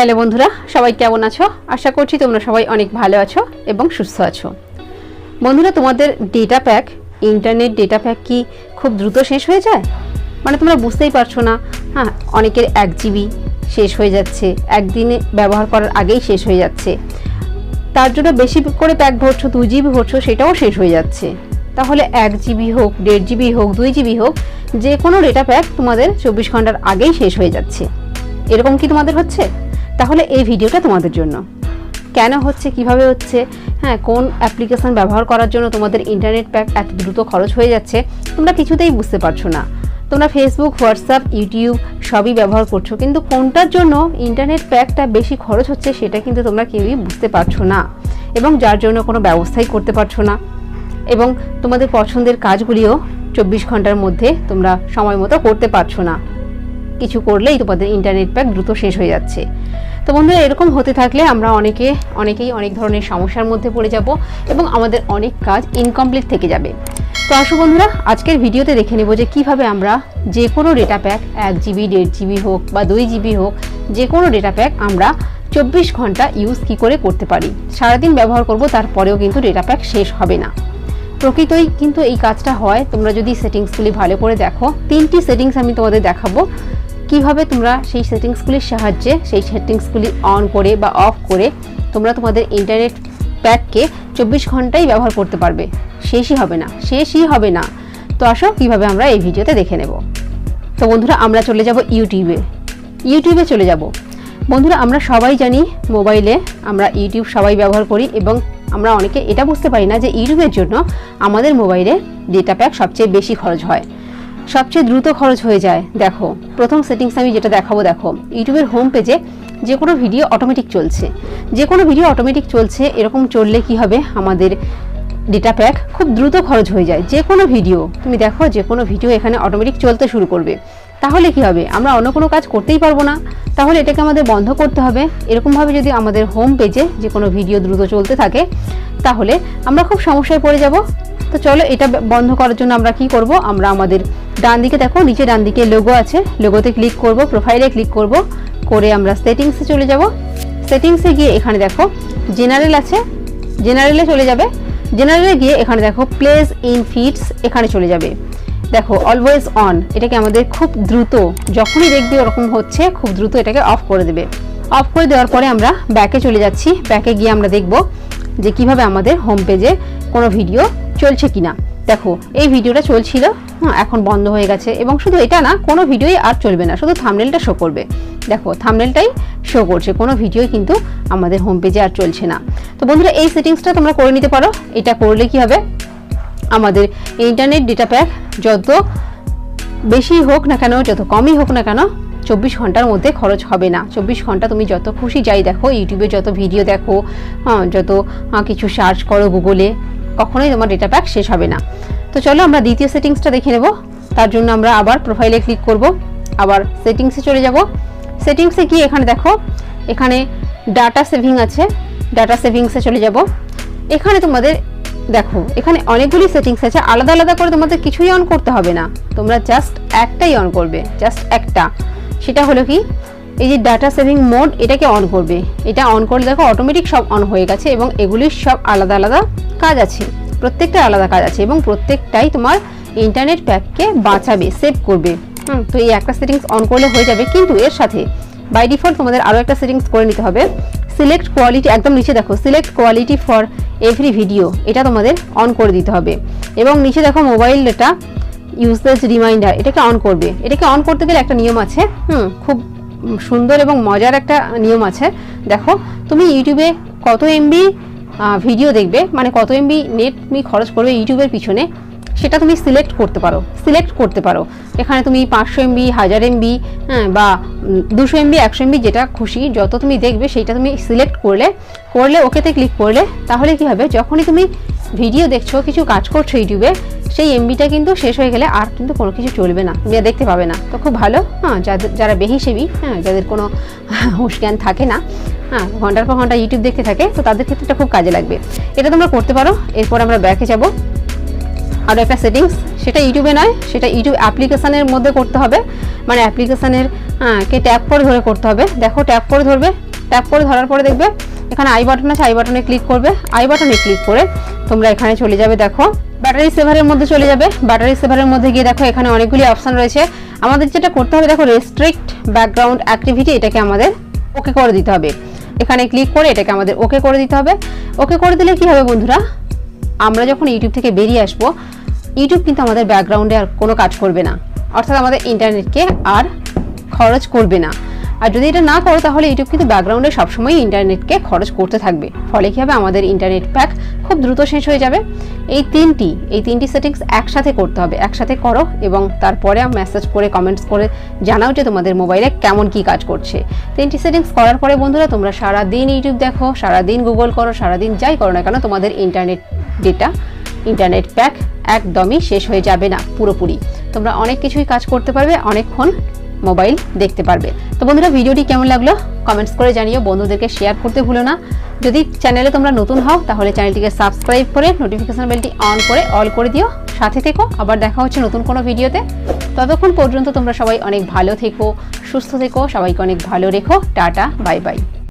Hello বন্ধুরা, সবাই কেমন আছো? আশা করছি তোমরা সবাই অনেক ভালো আছো এবং সুস্থ আছো। বন্ধুরা, তোমাদের data pack internet data pack কি খুব দ্রুত শেষ হয়ে যায়? মানে তোমরা বুঝতেই পারছ না হ্যাঁ অনেকের এক জিবি শেষ হয়ে যাচ্ছে, একদিনে ব্যবহার করার আগেই শেষ হয়ে যাচ্ছে। তার জন্য বেশি করে প্যাক ভরছো দু জিবি ভরছো, সেটাও শেষ হয়ে যাচ্ছে। তাহলে এক জিবি হোক, দেড় জিবি হোক, দুই জিবি হোক, যে কোনো ডেটা প্যাক তোমাদের চব্বিশ ঘণ্টার আগেই শেষ হয়ে যাচ্ছে। এরকম কি তোমাদের হচ্ছে? তাহলে এই ভিডিওটা তোমাদের জন্য। কেন হচ্ছে, কীভাবে হচ্ছে হ্যাঁ কোন অ্যাপ্লিকেশন ব্যবহার করার জন্য তোমাদের ইন্টারনেট প্যাক এত দ্রুত খরচ হয়ে যাচ্ছে, তোমরা কিছুতেই বুঝতে পারছ না। তোমরা ফেসবুক হোয়াটসঅ্যাপ ইউটিউব সবই ব্যবহার করছ, কিন্তু কোনটার জন্য ইন্টারনেট প্যাকটা বেশি খরচ হচ্ছে সেটা কিন্তু তোমরা কেউই বুঝতে পারছ না। এবং যার জন্য কোনো ব্যবস্থাই করতে পারছ না। এবং তোমাদের পছন্দের কাজগুলিও চব্বিশ ঘণ্টার মধ্যে তোমরা সময় মতো করতে পারছ না। কিছু করলেই তোমাদের ইন্টারনেট প্যাক দ্রুত শেষ হয়ে যাচ্ছে। তো বন্ধুরা, এরকম হতে থাকলে আমরা অনেকে, অনেকেই অনেক ধরনের সমস্যার মধ্যে পড়ে যাব এবং আমাদের অনেক কাজ ইনকমপ্লিট থেকে যাবে। তো আসো বন্ধুরা, আজকের ভিডিওতে দেখে নেব যে কীভাবে আমরা যে কোনো ডেটা প্যাক এক জিবি দেড় জিবি হোক বা দুই জিবি হোক, যে কোনো ডেটা প্যাক আমরা চব্বিশ ঘণ্টা ইউজ কি করে করতে পারি। সারাদিন ব্যবহার করব, তারপরেও কিন্তু ডেটা প্যাক শেষ হবে না। প্রকৃতই কিন্তু এই কাজটা হয়, তোমরা যদি সেটিংসগুলি ভালো করে দেখো, তিনটি সেটিংস আমি তোমাদের দেখাবো। কীভাবে তোমরা সেই সেটিংসগুলির সাহায্যে সেই সেটিংসগুলি অন করে বা অফ করে তোমরা তোমাদের ইন্টারনেট প্যাককে চব্বিশ ঘন্টাই ব্যবহার করতে পারবে? শেষই হবে না, শেষই হবে না। তো আসো, কীভাবে আমরা এই ভিডিওতে দেখে নেব। তো বন্ধুরা, আমরা চলে যাব ইউটিউবে ইউটিউবে চলে যাব। বন্ধুরা, আমরা সবাই জানি মোবাইলে আমরা ইউটিউব সবাই ব্যবহার করি এবং আমরা অনেকে এটা বুঝতে পারি না যে ইউটিউবের জন্য আমাদের মোবাইলে ডেটা প্যাক সবচেয়ে বেশি খরচ হয়। সবচেয়ে দ্রুত খরচ হয়ে যায়। দেখো, প্রথম সেটিংস আমি যেটা দেখাবো, দেখো, ইউটিউবের হোম পেজে যে কোনো ভিডিও অটোমেটিক চলছে। যে কোনো ভিডিও অটোমেটিক চলছে, এরকম চললে কি হবে? আমাদের ডেটা প্যাক খুব দ্রুত খরচ হয়ে যায়। যে কোনো ভিডিও তুমি দেখো যে কোনো ভিডিও এখানে অটোমেটিক চলতে শুরু করবে। তাহলে কি হবে? আমরা অন্য কোনো কাজ করতেই পারব না। তাহলে এটাকে আমাদের বন্ধ করতে হবে। এরকমভাবে যদি আমাদের হোম পেজে যে কোনো ভিডিও দ্রুত চলতে থাকে, তাহলে আমরা খুব সমস্যায় পড়ে যাব। তো চলো, এটা বন্ধ করার জন্য আমরা কি করব? আমরা আমাদের ডান দিকে দেখো, নিচে ডান দিকে লোগো আছে। লোগোতে ক্লিক করব প্রোফাইলে ক্লিক করব, করে আমরা সেটিংসে চলে যাব। সেটিংসে গিয়ে এখানে দেখো জেনারেল আছে জেনারেলে চলে যাবে। জেনারেলে গিয়ে এখানে দেখো প্লেস ইন ফিডস এখানে চলে যাবে। দেখো অলওয়েজ অন এটাকে আমাদের খুব দ্রুত, যখনই দেখবে ওরকম হচ্ছে, খুব দ্রুত এটাকে অফ করে দেবে। অফ করে দেওয়ার পরে আমরা ব্যাকে চলে যাচ্ছি। ব্যাকে গিয়ে আমরা দেখব যে কীভাবে আমাদের হোম পেজে কোনো ভিডিও চলছে কিনা। দেখো, এই ভিডিওটা চলছিল হ্যাঁ এখন বন্ধ হয়ে গেছে এবং শুধু এটা না, কোনো ভিডিওই আর চলবে না, শুধু থামনেলটা শো করবে। দেখো থামনেলটাই শো করছে, কোনো ভিডিও কিন্তু আমাদের হোম পেজে আর চলছে না। তো বন্ধুরা, এই সেটিংসটা তোমরা করে নিতে পারো, এটা করলে কি হবে? আমাদের ইন্টারনেট ডেটা প্যাক যত বেশি হোক না কেন, যত কমই হোক না কেন, চব্বিশ ঘণ্টার মধ্যে খরচ হবে না। চব্বিশ ঘণ্টা তুমি যত খুশি যাই দেখো ইউটিউবে যত ভিডিও দেখো হ্যাঁ যত কিছু সার্চ করো গুগলে কখনোই তোমার ডেটা প্যাক শেষ হবে না। তো চলো আমরা দ্বিতীয় সেটিংসটা দেখে নেব। তার জন্য আমরা আবার প্রোফাইলে ক্লিক করব। আবার সেটিংসে চলে যাব। সেটিংসে গিয়ে এখানে দেখো, এখানে ডাটা সেভিং আছে। ডাটা সেভিংসে চলে যাব। এখানে তোমাদের দেখো, এখানে অনেকগুলি সেটিংস আছে। আলাদা আলাদা করে তোমাদের কিছুই অন করতে হবে না। তোমরা জাস্ট একটাই অন করবে জাস্ট একটা। সেটা হলো কি? এই যে ডাটা সেভিং মোড এটাকে অন করবে। এটা অন করলে দেখো অটোমেটিক সব অন হয়ে গেছে এবং এগুলির সব আলাদা আলাদা কাজ আছে। প্রত্যেকটা আলাদা কাজ আছে এবং প্রত্যেকটাই তোমার ইন্টারনেট প্যাককে বাঁচাবে সেভ করবে। হুম, তো এই একটা সেটিংস অন করলে হয়ে যাবে। কিন্তু এর সাথে বাই ডিফল্ট তোমাদের আরও একটা সেটিংস করে নিতে হবে। সিলেক্ট কোয়ালিটি একদম নিচে দেখো select quality for every video এটা তোমাদের অন করে দিতে হবে। এবং নিচে দেখো মোবাইল ডেটা ইউজলেস রিমাইন্ডার এটাকে অন করবে। এটাকে অন করতে গেলে একটা নিয়ম আছে। হুম, খুব সুন্দর এবং মজার একটা নিয়ম আছে। দেখো, তুমি ইউটিউবে কত এমবি ভিডিও দেখবে মানে কত এমবি নেট তুমি খরচ করবে ইউটিউবের পিছনে, সেটা তুমি সিলেক্ট করতে পারো সিলেক্ট করতে পারো। এখানে তুমি পাঁচশো এমবি হাজার এমবি হ্যাঁ বা দুশো এমবি একশো এমবি যেটা খুশি, যত তুমি দেখবে, সেইটা তুমি সিলেক্ট করলে করলে ওকেতে ক্লিক করলে, তাহলে কি হবে? যখনই তুমি ভিডিও দেখছ, কিছু কাজ করছ ইউটিউবে সেই এমবিটা কিন্তু শেষ হয়ে গেলে আর কিন্তু কোনো কিছু চলবে না। দেখতে পাবে না। তো খুব ভালো হ্যাঁ যাদের যারা বেহিসেবি হ্যাঁ যাদের কোনো হুঁশ জ্ঞান থাকে না হ্যাঁ ঘণ্টার পর ঘণ্টা ইউটিউব দেখতে থাকে, তো তাদের ক্ষেত্রে এটা খুব কাজে লাগবে। এটা তোমরা করতে পারো, এরপর আমরা ব্যাকে যাব। আরও একটা সেটিংস সেটা ইউটিউবে নয়, সেটা ইউটিউব অ্যাপ্লিকেশানের মধ্যে করতে হবে। মানে অ্যাপ্লিকেশানের কে ট্যাপ করে ধরে করতে হবে। দেখো ট্যাপ করে ধরবে ট্যাপ করে ধরার পরে দেখবে এখানে আই বাটন আছে, আই বাটনে ক্লিক করবে। আই বাটনে ক্লিক করে তোমরা এখানে চলে যাবে, দেখো। ব্যাটারি সেভারের মধ্যে চলে যাবে। ব্যাটারি সেভারের মধ্যে গিয়ে দেখো, এখানে অনেকগুলি অপশান রয়েছে। আমাদের যেটা করতে হবে, দেখো রেস্ট্রিক্ট ব্যাকগ্রাউন্ড অ্যাক্টিভিটি এটাকে আমাদের ওকে করে দিতে হবে। এখানে ক্লিক করে এটাকে আমাদের ওকে করে দিতে হবে। ওকে করে দিলে কি হবে বন্ধুরা? আমরা যখন ইউটিউব থেকে বেরিয়ে আসব ইউটিউব কিন্তু আমাদের ব্যাকগ্রাউন্ডে আর কোনো কাজ করবে না। অর্থাৎ আমাদের ইন্টারনেটকে আর খরচ করবে না। আর যদি এটা না করো, তাহলে ইউটিউব কিন্তু ব্যাকগ্রাউন্ডে সবসময় ইন্টারনেটকে খরচ করতে থাকবে। ফলে কী হবে? আমাদের ইন্টারনেট প্যাক খুব দ্রুত শেষ হয়ে যাবে। এই তিনটি এই তিনটি সেটিংস একসাথে করতে হবে। একসাথে করো এবং তারপরে মেসেজ করে কমেন্টস করে জানাও যে তোমাদের মোবাইলে কেমন কি কাজ করছে। তিনটি সেটিংস করার পরে বন্ধুরা, তোমরা সারা দিন ইউটিউব দেখো সারা দিন গুগল করো সারা দিন যাই করো না কেন, তোমাদের ইন্টারনেট ডেটা ইন্টারনেট প্যাক একদমই শেষ হয়ে যাবে না, পুরোপুরি। তোমরা অনেক কিছুই কাজ করতে পারবে, অনেকক্ষণ মোবাইল দেখতে পারবে। তো বন্ধুরা, ভিডিওটি কেমন লাগল? কমেন্টস করে জানিও। বন্ধুদেরকে শেয়ার করতে ভুলো না। যদি চ্যানেলে তোমরা নতুন হও, তাহলে চ্যানেলটিকে সাবস্ক্রাইব করে নোটিফিকেশান বেলটি অন করে অল করে দিও। সাথে থেকো। আবার দেখা হচ্ছে নতুন কোনো ভিডিওতে। ততক্ষণ পর্যন্ত তোমরা সবাই অনেক ভালো থেকো, সুস্থ থেকো, সবাইকে অনেক ভালো রেখো। Tata, bye bye.